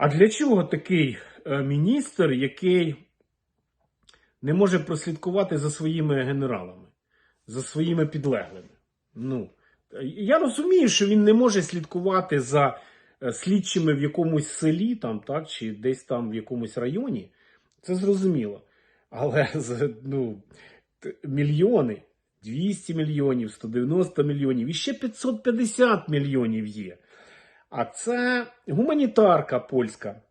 А для чого такий е, міністр, який не може прослідкувати за своїми генералами, за своїми підлеглими? Ну, я розумію, що він не може слідкувати за е, слідчими в якомусь селі, там, так, чи десь там в якомусь районі. Це зрозуміло. Але ну, мільйони, 200 мільйонів, 190 мільйонів, і ще 550 мільйонів є. А це гуманітарка польська.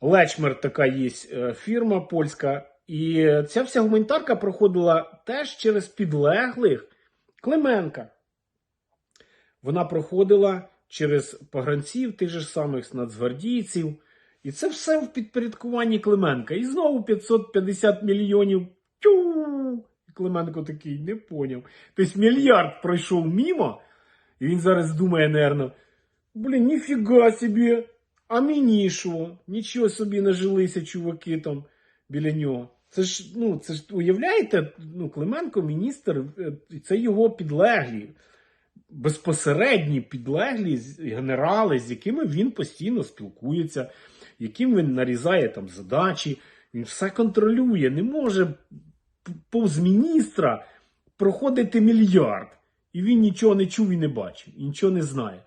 Лечмер така є е, фірма польська. І ця вся гуманітарка проходила теж через підлеглих Клименка. Вона проходила через погранців, тих же самих нацгвардійців. І це все в підпорядкуванні Клименка. І знову 550 мільйонів. Тю! Клименко такий не поняв. Тобто мільярд пройшов мімо, і він зараз думає, нервно, блін, ніфіга собі, а мені що? Нічого собі нажилися чуваки там біля нього. Це ж, ну, це ж уявляєте, ну, Клименко, міністр, е, це його підлеглі, безпосередні підлеглі генерали, з якими він постійно спілкується, яким він нарізає там задачі, він все контролює, не може повз міністра проходити мільярд. І він нічого не чув і не бачив, і нічого не знає.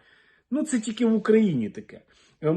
Ну це тільки в Україні таке. Е,